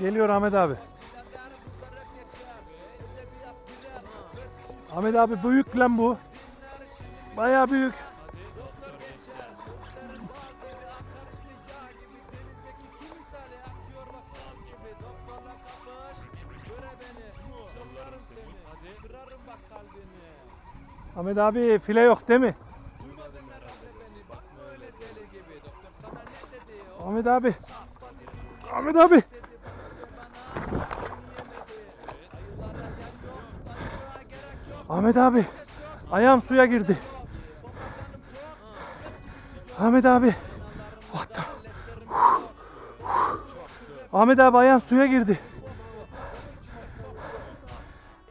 Geliyor Ahmet abi. Ahmet abi büyük lan bu. Bayağı büyük. Ahmet abi file yok değil mi? Ahmet abi. Ahmet abi. Ahmet abi. Ayağım suya girdi. Ahmet abi. What the- Ahmet abi ayağım suya girdi.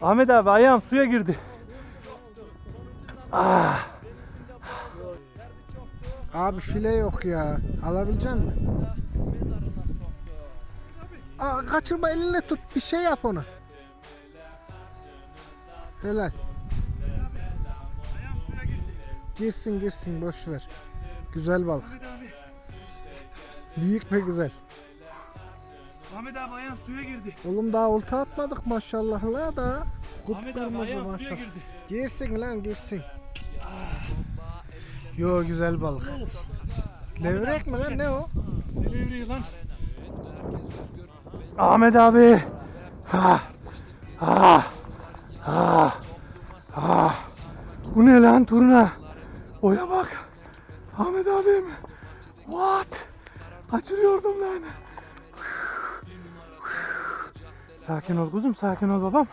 Ahmet abi ayağım suya girdi. Ah. Abi file yok ya. Alabilecek misin? Aa, kaçırma elinle tut. Bir şey yap ona. Helal. Girsin girsin boş ver. Güzel balık. Büyük ve güzel. Ahmet abi ayağım suya girdi. Oğlum daha olta atmadık maşallah la da. Ahmet abi ayağım suya maşallah. girdi. Girsin lan girsin. Yo güzel balık. Levrek mi lan ne o? Ne levreği lan? Ahmet abi. Ha. Ha. Ah. Ah. Bu ne lan turna? Oya bak. Ahmet abim. What? Açılıyordum ben. Sakin ol kuzum, sakin ol babam.